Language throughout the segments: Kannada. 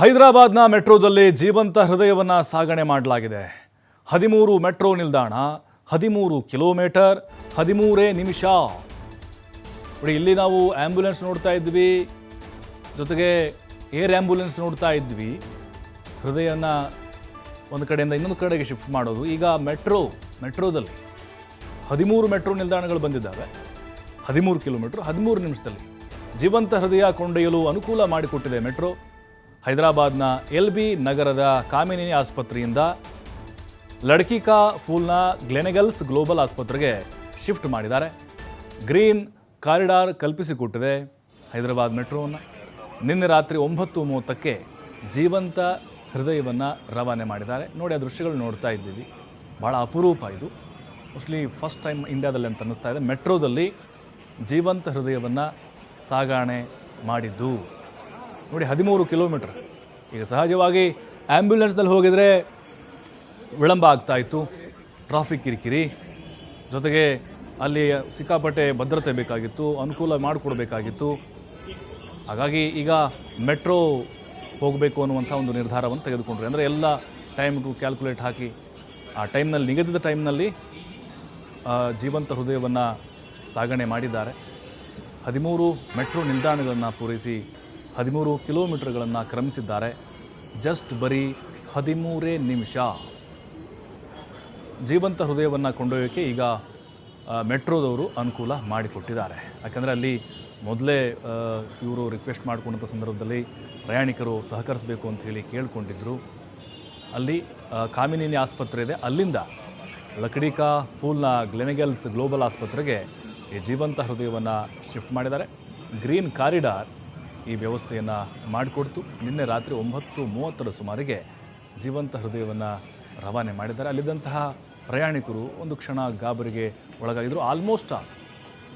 ಹೈದರಾಬಾದ್ನ ಮೆಟ್ರೋದಲ್ಲಿ ಜೀವಂತ ಹೃದಯವನ್ನು ಸಾಗಣೆ ಮಾಡಲಾಗಿದೆ. ಹದಿಮೂರು ಮೆಟ್ರೋ ನಿಲ್ದಾಣ, ಹದಿಮೂರು ಕಿಲೋಮೀಟರ್, ಹದಿಮೂರೇ ನಿಮಿಷ. ನೋಡಿ, ಇಲ್ಲಿ ನಾವು ಆ್ಯಂಬುಲೆನ್ಸ್ ನೋಡ್ತಾ ಇದ್ವಿ. ಜೊತೆಗೆ ಏರ್ ಆ್ಯಂಬುಲೆನ್ಸ್ ನೋಡ್ತಾ ಇದ್ವಿ. ಹೃದಯನ ಒಂದು ಕಡೆಯಿಂದ ಇನ್ನೊಂದು ಕಡೆಗೆ ಶಿಫ್ಟ್ ಮಾಡೋದು. ಈಗ ಮೆಟ್ರೋ, ಮೆಟ್ರೋದಲ್ಲಿ ಹದಿಮೂರು ಮೆಟ್ರೋ ನಿಲ್ದಾಣಗಳು ಬಂದಿದ್ದಾವೆ. ಹದಿಮೂರು ಕಿಲೋಮೀಟ್ರ್, ಹದಿಮೂರು ನಿಮಿಷದಲ್ಲಿ ಜೀವಂತ ಹೃದಯ ಕೊಂಡೊಯ್ಯಲು ಅನುಕೂಲ ಮಾಡಿಕೊಟ್ಟಿದೆ ಮೆಟ್ರೋ. ಹೈದರಾಬಾದ್ನ ಎಲ್ ಬಿ ನಗರದ ಕಾಮಿನಿ ಆಸ್ಪತ್ರೆಯಿಂದ ಲಡ್ಕಿಕಾ ಫೂಲ್ನ ಗ್ಲೆನೆಗಲ್ಸ್ ಗ್ಲೋಬಲ್ ಆಸ್ಪತ್ರೆಗೆ ಶಿಫ್ಟ್ ಮಾಡಿದ್ದಾರೆ. ಗ್ರೀನ್ ಕಾರಿಡಾರ್ ಕಲ್ಪಿಸಿಕೊಟ್ಟಿದೆ ಹೈದರಾಬಾದ್ ಮೆಟ್ರೋವನ್ನು ನಿನ್ನೆ ರಾತ್ರಿ ಒಂಬತ್ತು ಮೂವತ್ತಕ್ಕೆ ಜೀವಂತ ಹೃದಯವನ್ನು ರವಾನೆ ಮಾಡಿದ್ದಾರೆ. ನೋಡಿ, ಆ ದೃಶ್ಯಗಳು ನೋಡ್ತಾ ಇದ್ದೀವಿ. ಭಾಳ ಅಪರೂಪ ಇದು. ಮೋಸ್ಟ್ಲಿ ಫಸ್ಟ್ ಟೈಮ್ ಇಂಡಿಯಾದಲ್ಲಿ ಅಂತ ಅನ್ನಿಸ್ತಾ ಇದೆ. ಮೆಟ್ರೋದಲ್ಲಿ ಜೀವಂತ ಹೃದಯವನ್ನು ಸಾಗಾಣೆ ಮಾಡಿದ್ದು. ನೋಡಿ ಹದಿಮೂರು ಕಿಲೋಮೀಟ್ರ್. ಈಗ ಸಹಜವಾಗಿ ಆ್ಯಂಬ್ಯುಲೆನ್ಸ್ದಲ್ಲಿ ಹೋಗಿದರೆ ವಿಳಂಬ ಆಗ್ತಾಯಿತ್ತು ಟ್ರಾಫಿಕ್ ಕಿರಿಕಿರಿ. ಜೊತೆಗೆ ಅಲ್ಲಿ ಸಿಕ್ಕಾಪಟ್ಟೆ ಭದ್ರತೆ ಬೇಕಾಗಿತ್ತು, ಅನುಕೂಲ ಮಾಡಿಕೊಡ್ಬೇಕಾಗಿತ್ತು. ಹಾಗಾಗಿ ಈಗ ಮೆಟ್ರೋ ಹೋಗಬೇಕು ಅನ್ನುವಂಥ ಒಂದು ನಿರ್ಧಾರವನ್ನು ತೆಗೆದುಕೊಂಡ್ರು, ಅಂದರೆ ಎಲ್ಲ ಟೈಮ್ ಟು ಕ್ಯಾಲ್ಕುಲೇಟ್ ಹಾಕಿ, ಆ ಟೈಮ್ನಲ್ಲಿ, ನಿಗದಿತ ಟೈಮ್ನಲ್ಲಿ ಜೀವಂತ ಹೃದಯವನ್ನು ಸಾಗಣೆ ಮಾಡಿದ್ದಾರೆ. ಹದಿಮೂರು ಮೆಟ್ರೋ ನಿಲ್ದಾಣಗಳನ್ನು ಪೂರೈಸಿ ಹದಿಮೂರು ಕಿಲೋಮೀಟರ್ಗಳನ್ನು ಕ್ರಮಿಸಿದ್ದಾರೆ. ಜಸ್ಟ್ ಬರೀ ಹದಿಮೂರೇ ನಿಮಿಷ. ಜೀವಂತ ಹೃದಯವನ್ನು ಕೊಂಡೊಯ್ಯೋಕ್ಕೆ ಈಗ ಮೆಟ್ರೋದವರು ಅನುಕೂಲ ಮಾಡಿಕೊಟ್ಟಿದ್ದಾರೆ. ಯಾಕಂದರೆ ಅಲ್ಲಿ ಮೊದಲೇ ಇವರು ರಿಕ್ವೆಸ್ಟ್ ಮಾಡಿಕೊಂಡಂಥ ಸಂದರ್ಭದಲ್ಲಿ ಪ್ರಯಾಣಿಕರು ಸಹಕರಿಸಬೇಕು ಅಂತ ಹೇಳಿ ಕೇಳಿಕೊಂಡಿದ್ದರು ಅಲ್ಲಿ ಕಾಮಿನಿನಿ ಆಸ್ಪತ್ರೆ ಇದೆ. ಅಲ್ಲಿಂದ ಲಕಡಿಕಾ ಫೂಲ್ನ ಗ್ಲೆನೆಗಲ್ಸ್ ಗ್ಲೋಬಲ್ ಆಸ್ಪತ್ರೆಗೆ ಈ ಜೀವಂತ ಹೃದಯವನ್ನು ಶಿಫ್ಟ್ ಮಾಡಿದ್ದಾರೆ. ಗ್ರೀನ್ ಕಾರಿಡಾರ್ ಈ ವ್ಯವಸ್ಥೆಯನ್ನು ಮಾಡಿಕೊಡ್ತು. ನಿನ್ನೆ ರಾತ್ರಿ ಒಂಬತ್ತು ಮೂವತ್ತರ ಸುಮಾರಿಗೆ ಜೀವಂತ ಹೃದಯವನ್ನು ರವಾನೆ ಮಾಡಿದ್ದಾರೆ. ಅಲ್ಲಿದ್ದಂತಹ ಪ್ರಯಾಣಿಕರು ಒಂದು ಕ್ಷಣ ಗಾಬರಿಗೆ ಒಳಗಾಗಿದ್ದರು ಆಲ್ಮೋಸ್ಟ್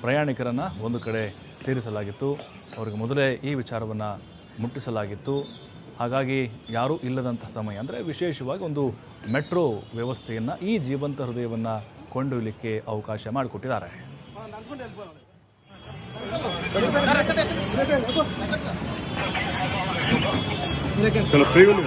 ಪ್ರಯಾಣಿಕರನ್ನು ಒಂದು ಕಡೆ ಸೇರಿಸಲಾಗಿತ್ತು. ಅವರಿಗೆ ಮೊದಲೇ ಈ ವಿಚಾರವನ್ನು ಮುಟ್ಟಿಸಲಾಗಿತ್ತು. ಹಾಗಾಗಿ ಯಾರೂ ಇಲ್ಲದಂಥ ಸಮಯ, ಅಂದರೆ ವಿಶೇಷವಾಗಿ ಒಂದು ಮೆಟ್ರೋ ವ್ಯವಸ್ಥೆಯನ್ನು, ಈ ಜೀವಂತ ಹೃದಯವನ್ನು ಕೊಂಡೊಯ್ಯಲಿಕ್ಕೆ ಅವಕಾಶ ಮಾಡಿಕೊಟ್ಟಿದ್ದಾರೆ. चलो फ्री बोलो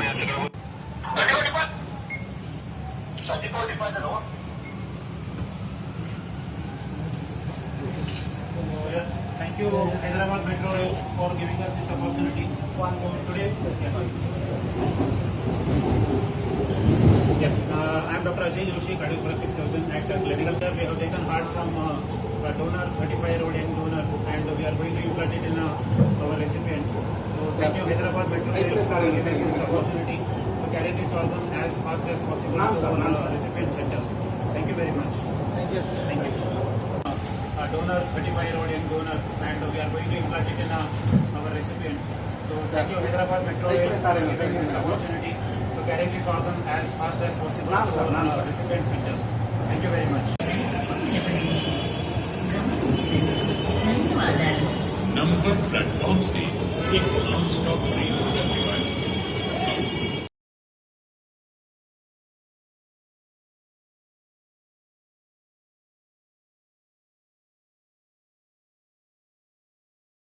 Thank you, Hyderabad Metro Rail, for giving us this opportunity today. Yes, uh, I am Dr. Ajay Joshi, cardiothoracic surgeon at uh, Clinical Sir. We have taken heart from uh, a donor, 35 year old young donor, and we are going to implant it in uh, our recipient. So thank you, Hyderabad Metro Rail, for giving us this opportunity to carry this organ as fast as possible to our uh, recipient center. Thank you very much. Thank you. Thank you. a donor, 35 year old young donor, and we are going to implant it in uh, our recipient. So thank you Hyderabad Metro Rail for giving this opportunity to carry this organ as fast as possible to our uh, recipient center. Thank you very much. ధన్యవాదాలు